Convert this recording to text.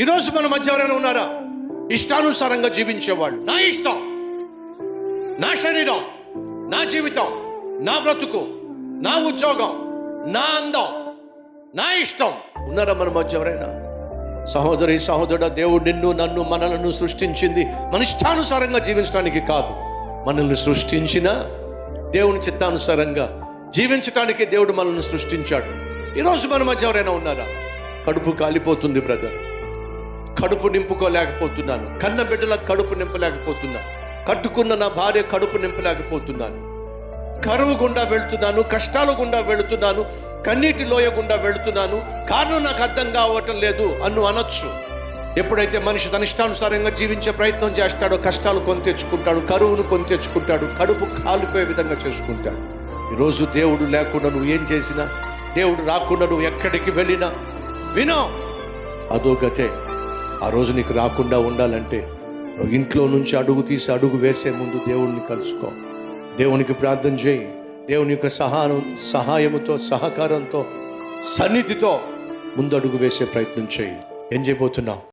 ఈరోజు మన మధ్య ఎవరైనా ఉన్నారా? ఇష్టానుసారంగా జీవించేవాళ్ళు. నా ఇష్టం నా శరీరం నా జీవితం నా బ్రతుకు నా ఉద్యోగం నా అందం నా ఇష్టం. ఉన్నారా మన మధ్య ఎవరైనా? సహోదరి సహోదరుడ దేవుడు నిన్ను నన్ను మనలను సృష్టించింది మన ఇష్టానుసారంగా జీవించడానికి కాదు. మనల్ని సృష్టించిన దేవుని చిత్తానుసారంగా జీవించడానికి దేవుడు మనల్ని సృష్టించాడు. ఈరోజు మన మధ్య ఎవరైనా ఉన్నారా? కడుపు కాలిపోతుంది బ్రదర్. కడుపు నింపుకోలేకపోతున్నాను. కన్న బిడ్డల కడుపు నింపలేకపోతున్నాను. కట్టుకున్న నా భార్య కడుపు నింపలేకపోతున్నాను. కరువు గుండా వెళుతున్నాను కష్టాల గుండా వెళుతున్నాను కన్నీటి లోయ గుండా వెళుతున్నాను. కారణం నాకు అర్థం కావటం లేదు అన్ను అనొచ్చు. ఎప్పుడైతే మనిషి తన ఇష్టానుసారంగా జీవించే ప్రయత్నం చేస్తాడో కష్టాలు కొని తెచ్చుకుంటాడు కరువును కొని తెచ్చుకుంటాడు కడుపు కాలిపోయే విధంగా చేసుకుంటాడు. ఈరోజు దేవుడు లేకుండా నువ్వు ఏం చేసినా దేవుడు రాకుండా నువ్వు ఎక్కడికి వెళ్ళినా వినో అదో గతే. ఆ రోజు నీకు రాకుండా ఉండాలంటే నువ్వు ఇంట్లో నుంచి అడుగు తీసి అడుగు వేసే ముందు దేవుడిని కలుసుకో. దేవునికి ప్రార్థన చేయి. దేవుని యొక్క సహాయం సహాయముతో సహకారంతో సన్నిధితో ముందడుగు వేసే ప్రయత్నం చేయి. ఏం చేయబోతున్నావు?